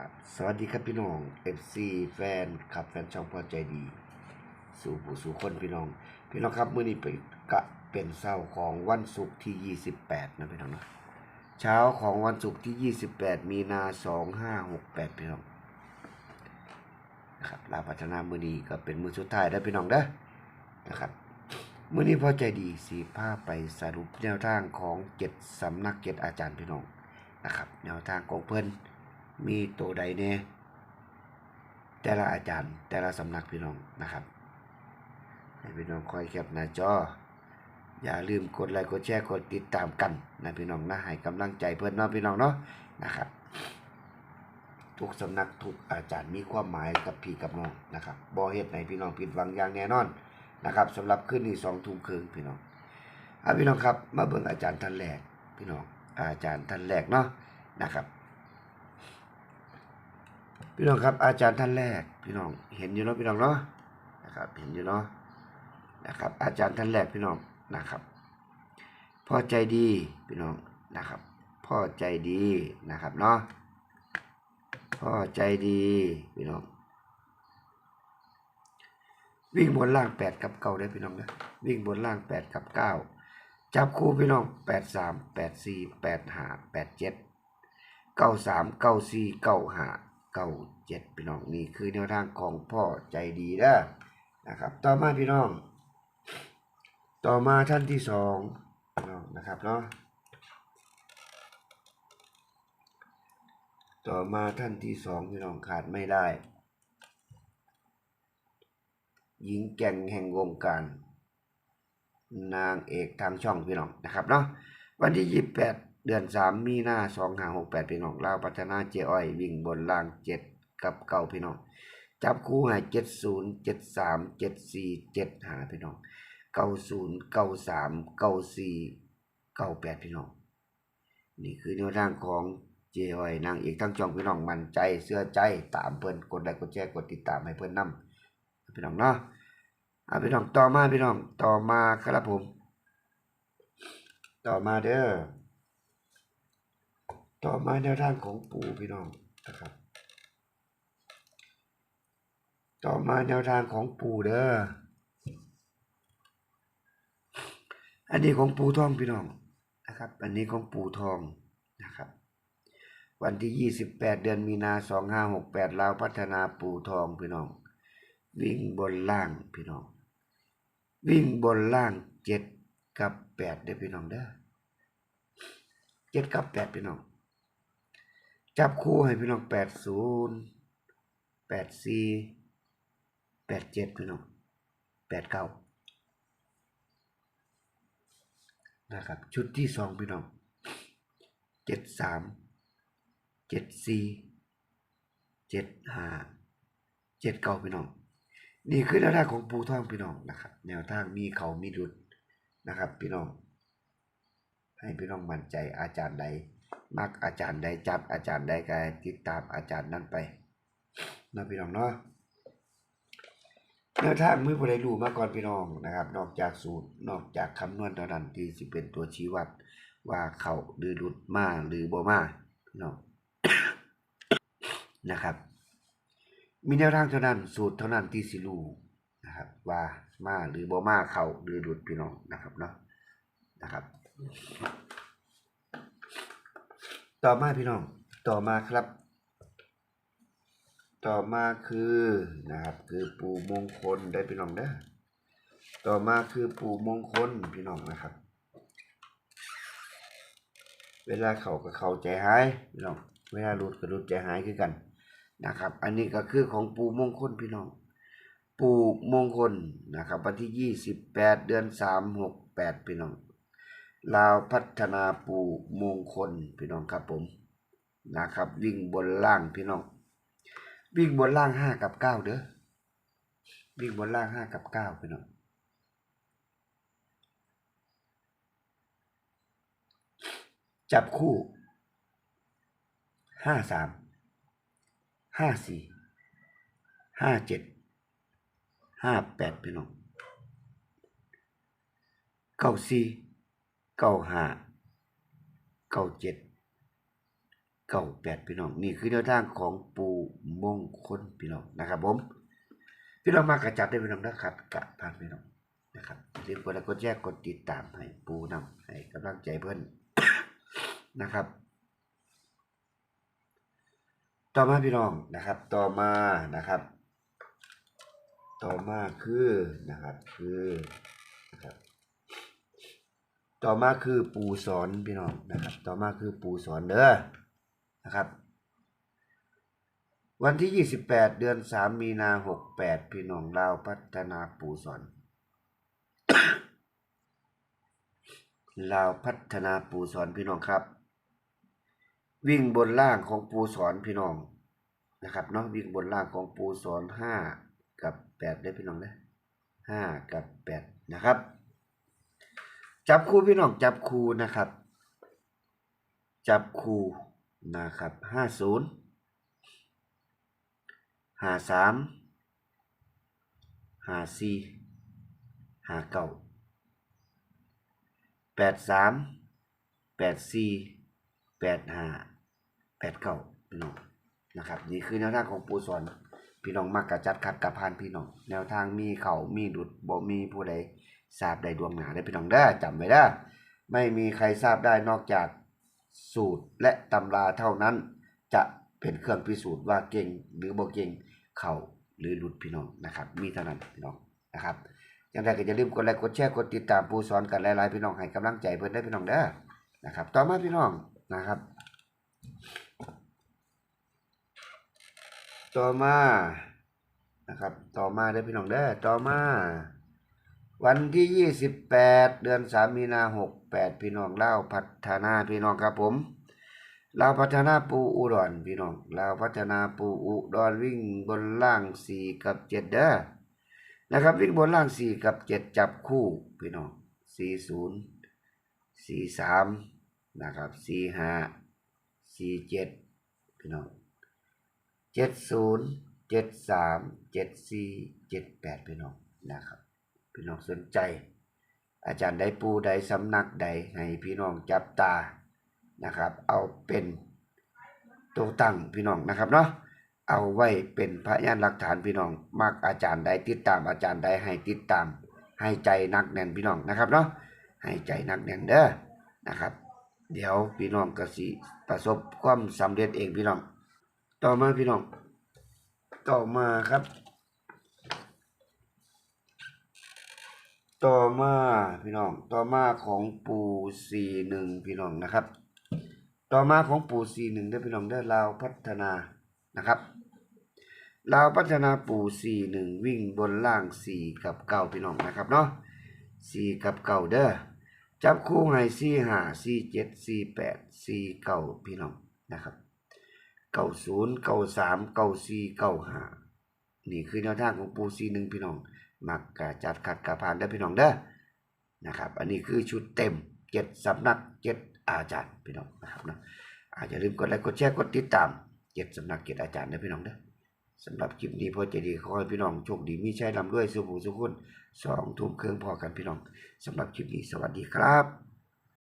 ครับสวัสดีครับพี่น้อง FC แฟนขับแฟนช่องพอใจดี สู่ผู้สู่คนพี่น้อง พี่น้องครับมื้อนี้เป็นกะเป็นเช้าของวันศุกร์ที่ 28 นะพี่น้องเนาะเช้าของวันศุกร์ที่ 28 มีนา 2568 พี่น้องนะครับลาพัฒนามื้อนี้ก็เป็นมื้อสุดท้ายแล้วพี่น้องเด้อนะครับมื้อนี้พอใจดีสีพาไปสรุปแนวทางของเจ็ดสำนักเจ็ดอาจารย์พี่น้องนะครับ แนวทางของเพิ่น มีตัวใดเนี่ยแต่ละอาจารย์ แต่ละสำนักพี่น้องนะครับให้พี่น้องคอยแคปหน้าจอ อย่าลืมกดไลค์กดแชร์กดติดตามกันนะพี่น้องนะให้กำลังใจเพื่อนเนาะพี่น้องเนาะนะครับ ทุกสำนักทุกอาจารย์มีความหมายกับพี่กับน้องนะครับบ่เฮ็ดให้พี่น้องผิดหวังอย่างแน่นอนนะครับสำหรับคืนนี้สองทุ่มครึ่งพี่น้องอะพี่น้องครับ มาเบิ่งอาจารย์ท่านแรกพี่น้องอาจารย์ท่านแรกเนาะนะครับ พี่น้องครับอาจารย์ท่านแรก พี่น้องเห็นอยู่เนาะพี่น้องเนาะนะครับ เห็นอยู่เนาะนะครับ อาจารย์ท่านแรกพี่น้องนะครับพ่อใจดีพี่น้องนะครับ พ่อใจดีนะครับเนาะพ่อใจดีพี่น้องวิ่งบนล่างแปดกับเก้าได้พี่น้องนะวิ่งบนล่างแปดกับเก้าจับคู่พี่น้องแปดสามแปดสี่แปดห้าแปดเจ็ดเก้าสามเก้าสี่เก้าห้า เก้าเจ็ดพี่น้องนี่คือแนวทางของพ่อใจดีนะนะครับ ต่อมาพี่น้อง ต่อมาท่านที่สองพี่น้องนะครับเนาะต่อมาท่านที่สองพี่น้องขาดไม่ได้ หญิงแก่งแห่งวงการ นางเอกทางช่องพี่น้องนะครับเนาะวันที่28 เดือน3มีหน้า2568พี่น้องลาวพัฒนาเจอ้อยวิ่งบนล่าง7กับเก่าพี่น้องจับคู่ให้70 73 74 75พี่น้อง90 93 94 98พี่น้องนี่คือแนวทางของเจอ้อยนางเอกทั้งช่องพี่น้องมั่นใจเสื้อใจตามเพิ่นกดไลค์กดแชร์กดติดตามให้เพิ่นนํพี่น้องเนาะอ่าพี่น้องต่อมาพี่น้องต่อมาครับผม ต่อมาเด้อ ต่อมาแนวทางของปู่พี่น้องนะครับ ต่อมาแนวทางของปู่เด้อ อันนี้ของปู่ทองพี่น้องนะครับ อันนี้ของปู่ทองนะครับ วันที่ 28 เดือนมีนา 2568ลาวพัฒนาปู่ทองพี่น้อง วิ่งบนล่างพี่น้อง วิ่งบนล่างเจ็ดกับแปดเด้อพี่น้องเด้อเจ็ดกับแปดพี่น้อง จับคู่ให้พี่น้องแปดศูนย์แปดสี่แปดเจ็ดพี่น้องแปดเก้านะครับ ชุดที่สองพี่น้องเจ็ดสามเจ็ดสี่เจ็ดห้าเจ็ดเก้าพี่น้อง นี่คือแนวทางของปูท่องพี่น้องนะครับ แนวทางมีเขามีดุดนะครับ พี่น้อง ให้พี่น้องมั่นใจอาจารย์ใด มักอาจารย์ใดจัดอาจารย์ใดก็ติดตามอาจารย์นั้นไปนะพี่น้องเนาะแนวทางมือผู้ใดรู้มาก่อนพี่น้องนะครับ นอกจากสูตรนอกจากคำนวณเท่านั้นที่สิเป็นตัวชี้วัดว่าเขาหรือหลุดมาหรือบ่มาพี่น้องนะครับ มีแนวทางเท่านั้นสูตรเท่านั้นที่สิรู้นะครับ ว่ามาหรือบ่มาเขาหรือหลุดพี่น้องนะครับเนาะนะครับ ต่อมาพี่น้อง ต่อมาครับ ต่อมาคือนะครับคือปู่มงคลได้พี่น้องเด้ต่อมาคือปู่มงคลพี่น้องนะครับ เวลาเขาก็เข้าใจหายพี่น้องเวลาหลุดก็หลุดใจหายคือกันนะครับ อันนี้ก็คือของปู่มงคลพี่น้อง ปู่มงคลนะครับวันที่ยี่สิบแปดเดือนสามหกแปดพี่น้อง ลาวพัฒนาปูมงคลพี่น้องครับผมนะครับ วิ่งบนล่างพี่น้อง วิ่งบนล่างห้ากับเก้าเด้อวิ่งบนล่างห้ากับเก้าพี่น้องจับคู่ห้าสามห้าสี่ห้าเจ็ดห้าแปดพี่น้องเก้าสี่ เก้าห้าเก้าเจ็ดเก่าแปดพี่น้องนี่คือแนวทางของปูมงคลพี่น้องนะครับผมพี่น้องมากระจัดได้พี่น้องนะครับกระผ่านพี่น้องนะครับอย่าลืมกดไลค์กดแชร์กดติดตามให้ปูนำให้กำลังใจเพื่อนนะครับ ต่อมาพี่น้องนะครับ ต่อมานะครับ ต่อมาคือนะครับคือ ต่อมาคือปูสอนพี่น้องนะครับ ต่อมาคือปูสอนเด้อนะครับ วันที่ 28 เดือน 3 มีนา68 พี่น้องลาวพัฒนาปูสอนลาวพัฒนาปูสอนพี่น้องครับ วิ่งบนล่างของปูสอนพี่น้องนะครับเนาะวิ่งบนล่างของปูสอน5กับ8ได้พี่น้องนะ5กับ8นะครับ จับคู่พี่น้องจับคู่นะครับ จับคู่นะครับ50หาสามห้าสี่ห้าเก้าแปดสามแปดสี่แปดห้าแปดเก้าพี่น้องนะครับ นี่คือแนวทางของปูสอนพี่น้องมักกะจัดขัดกับพานพี่น้อง แนวทางมีเขามีดุดบ่มีผู้ใด ทราบได้ดวงหนาได้พี่น้องเด้จำไว้เด้ไม่มีใครทราบได้นอกจากสูตรและตำราเท่านั้น จะเป็นเครื่องพิสูจน์ว่าเก่งหรือบ่เก่งเข้าหรือหลุดพี่น้องนะครับ มีเท่านั้นพี่น้องนะครับอย่างไรก็อย่าลืมกดไลค์กดแชร์กดติดตามผู้สอนกันหลายๆพี่น้องให้กำลังใจเพิ่อนได้พี่น้องเด้อนะครับ ต่อมาพี่น้องนะครับ ต่อมานะครับ ต่อมาเด้พี่น้องเด้อต่อมา วันที่28เดือน3มีนา68พี่น้องเล่าพัฒนาพี่น้องครับผมลาพัฒนาปูอุดรพี่น้องลาพัฒนาปูอุดรวิ่งบนล่าง4กับ7เด้อนะครับวิ่งบนล่าง4กับ7จับคู่พี่น้อง40 43นะครับ45 47พี่น้องเจ็ดศูนย์เจ็ดสามเจ็ดสี่เจ็ดแปดพี่น้องนะครับ พี่น้องสนใจ อาจารย์ได้ปูใดสำนักใดให้พี่น้องจับตานะครับ เอาเป็นตัวตั้งพี่น้องนะครับเนาะเอาไว้เป็นพยานหลักฐานพี่น้องมักอาจารย์ใดติดตามอาจารย์ใดให้ติดตาม ให้ใจนักแน่นพี่น้องนะครับเนาะให้ใจนักแน่นเด้อนะครับ เดี๋ยวพี่น้องกสิประสบความสำเร็จเองพี่น้อง ต่อมาพี่น้อง ต่อมาครับ ต่อมาพี่น้องต่อมาของปู่สี่หนึ่งพี่น้องนะครับ ต่อมาของปู่สี่หนึ่งได้อพี่น้องได้อลาวพัฒนานะครับลาวพัฒนาปู่สี่หนึ่งวิ่งบนล่างสี่กับเก้าพี่น้องนะครับเนาะสี่กับเก้าเด้อจับคู่ให้สี่ห้าสี่เจ็ดสี่แปดสี่เก้าพี่น้องนะครับเก้าศูนย์เก้าสามเก้าสี่เก้าห้านี่คือแนวทางของปูซีหนึ่งพี่น้อง มักกะจัดขัดกะผ่านได้พี่น้องเด้อนะครับ อันนี้คือชุดเต็มเจ็ดสำนักเจ็ดอาจารย์พี่น้องนะครับเนาะอาจจะลืมกดไลค์กดแชร์กดติดตามเจ็ดสำนักเจ็ดอาจารย์ได้พี่น้องเด้อสำหรับคลิปนี้พอใจดีขอให้พี่น้องโชคดีมีชัยลำด้วยสุขสุขคนสองทุ่มเครื่องพอกันพี่น้องสำหรับคลิปนี้สวัสดีครับ